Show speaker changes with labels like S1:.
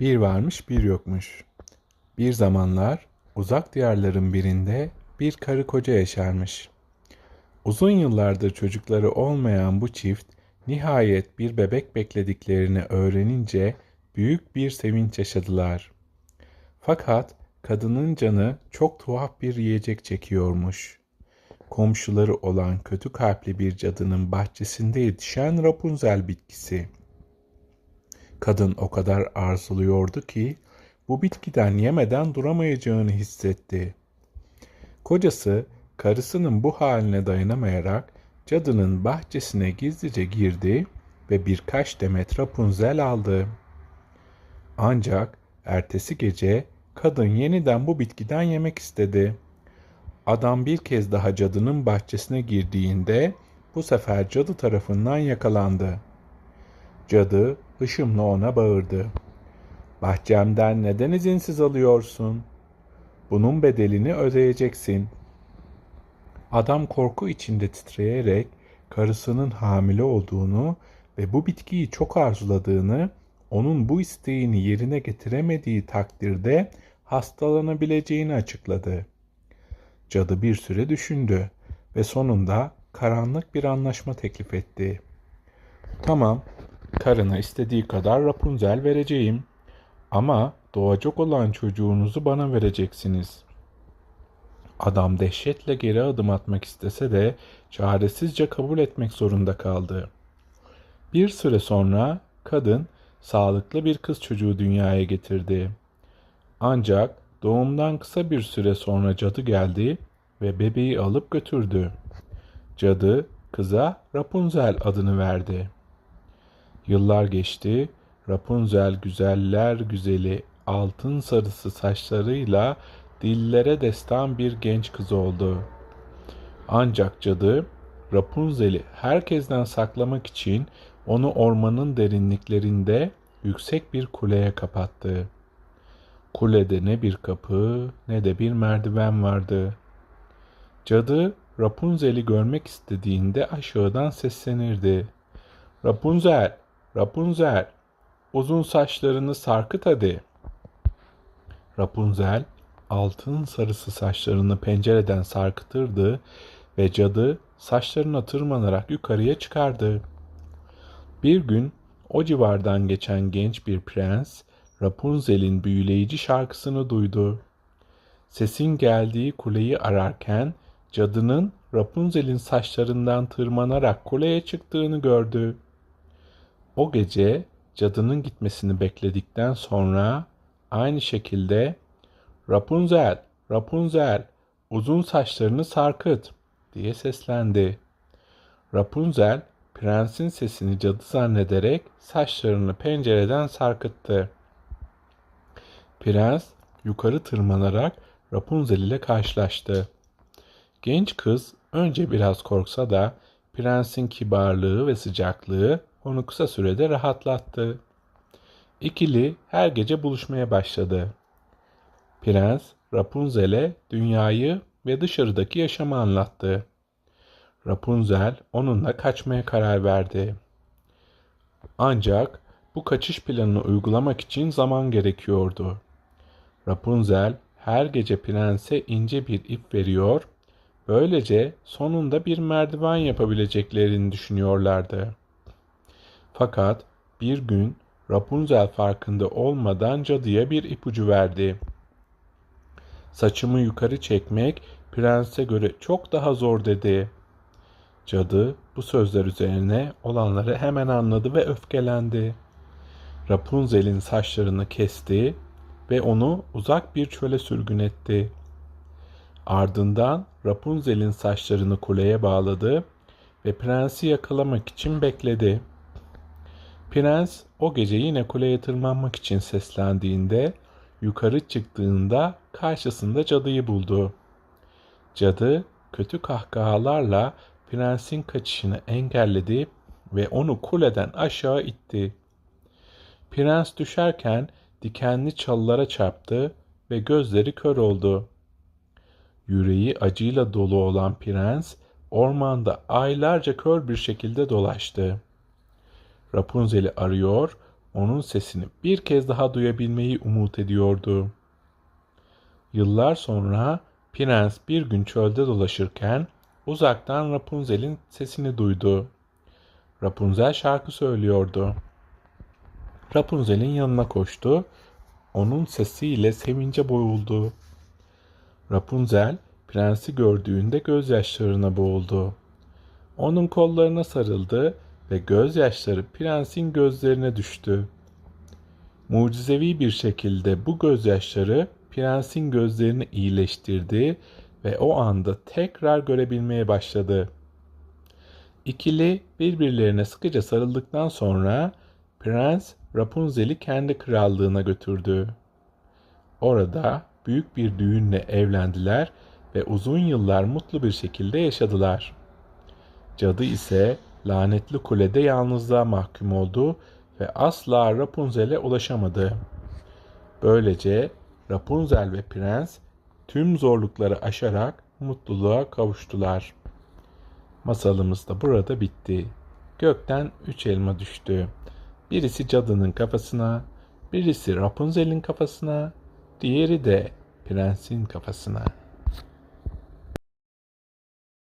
S1: Bir varmış bir yokmuş. Bir zamanlar uzak diyarların birinde bir karı koca yaşarmış. Uzun yıllardır çocukları olmayan bu çift nihayet bir bebek beklediklerini öğrenince büyük bir sevinç yaşadılar. Fakat kadının canı çok tuhaf bir yiyecek çekiyormuş. Komşuları olan kötü kalpli bir cadının bahçesinde yetişen Rapunzel bitkisi. Kadın o kadar arzuluyordu ki bu bitkiden yemeden duramayacağını hissetti. Kocası karısının bu haline dayanamayarak cadının bahçesine gizlice girdi ve birkaç demet Rapunzel aldı. Ancak ertesi gece kadın yeniden bu bitkiden yemek istedi. Adam bir kez daha cadının bahçesine girdiğinde bu sefer cadı tarafından yakalandı. Cadı hışımla ona bağırdı. Bahçemden neden izinsiz alıyorsun? Bunun bedelini ödeyeceksin. Adam korku içinde titreyerek karısının hamile olduğunu ve bu bitkiyi çok arzuladığını, onun bu isteğini yerine getiremediği takdirde hastalanabileceğini açıkladı. Cadı bir süre düşündü ve sonunda karanlık bir anlaşma teklif etti. Tamam, karına istediği kadar Rapunzel vereceğim. Ama doğacak olan çocuğunuzu bana vereceksiniz. Adam dehşetle geri adım atmak istese de çaresizce kabul etmek zorunda kaldı. Bir süre sonra kadın sağlıklı bir kız çocuğu dünyaya getirdi. Ancak doğumdan kısa bir süre sonra cadı geldi ve bebeği alıp götürdü. Cadı kıza Rapunzel adını verdi. Yıllar geçti. Rapunzel güzeller güzeli altın sarısı saçlarıyla dillere destan bir genç kız oldu. Ancak cadı Rapunzel'i herkesten saklamak için onu ormanın derinliklerinde yüksek bir kuleye kapattı. Kulede ne bir kapı ne de bir merdiven vardı. Cadı Rapunzel'i görmek istediğinde aşağıdan seslenirdi. Rapunzel, Rapunzel, uzun saçlarını sarkıt hadi. Rapunzel, altın sarısı saçlarını pencereden sarkıtırdı ve cadı saçlarına tırmanarak yukarıya çıkardı. Bir gün o civardan geçen genç bir prens Rapunzel'in büyüleyici şarkısını duydu. Sesin geldiği kuleyi ararken cadının Rapunzel'in saçlarından tırmanarak kuleye çıktığını gördü. O gece cadının gitmesini bekledikten sonra aynı şekilde Rapunzel, Rapunzel, uzun saçlarını sarkıt diye seslendi. Rapunzel prensin sesini cadı zannederek saçlarını pencereden sarkıttı. Prens yukarı tırmanarak Rapunzel ile karşılaştı. Genç kız önce biraz korksa da prensin kibarlığı ve sıcaklığı onu kısa sürede rahatlattı. İkili her gece buluşmaya başladı. Prens Rapunzel'e dünyayı ve dışarıdaki yaşamı anlattı. Rapunzel onunla kaçmaya karar verdi. Ancak bu kaçış planını uygulamak için zaman gerekiyordu. Rapunzel her gece prense ince bir ip veriyor, böylece sonunda bir merdiven yapabileceklerini düşünüyorlardı. Fakat bir gün Rapunzel farkında olmadan cadıya bir ipucu verdi. Saçımı yukarı çekmek prense göre çok daha zor dedi. Cadı bu sözler üzerine olanları hemen anladı ve öfkelendi. Rapunzel'in saçlarını kesti ve onu uzak bir çöle sürgün etti. Ardından Rapunzel'in saçlarını kuleye bağladı ve prensi yakalamak için bekledi. Prens o gece yine kuleye tırmanmak için seslendiğinde yukarı çıktığında karşısında cadıyı buldu. Cadı kötü kahkahalarla prensin kaçışını engelledi ve onu kuleden aşağı itti. Prens düşerken dikenli çalılara çarptı ve gözleri kör oldu. Yüreği acıyla dolu olan prens ormanda aylarca kör bir şekilde dolaştı. Rapunzel'i arıyor, onun sesini bir kez daha duyabilmeyi umut ediyordu. Yıllar sonra prens bir gün çölde dolaşırken uzaktan Rapunzel'in sesini duydu. Rapunzel şarkı söylüyordu. Rapunzel'in yanına koştu. Onun sesiyle sevince boğuldu. Rapunzel prensi gördüğünde gözyaşlarına boğuldu. Onun kollarına sarıldı ve gözyaşları prensin gözlerine düştü. Mucizevi bir şekilde bu gözyaşları prensin gözlerini iyileştirdi ve o anda tekrar görebilmeye başladı. İkili birbirlerine sıkıca sarıldıktan sonra prens Rapunzel'i kendi krallığına götürdü. Orada büyük bir düğünle evlendiler ve uzun yıllar mutlu bir şekilde yaşadılar. Cadı ise lanetli kulede yalnızlığa mahkum oldu ve asla Rapunzel'e ulaşamadı. Böylece Rapunzel ve prens tüm zorlukları aşarak mutluluğa kavuştular. Masalımız da burada bitti. Gökten üç elma düştü. Birisi cadının kafasına, birisi Rapunzel'in kafasına, diğeri de prensin kafasına.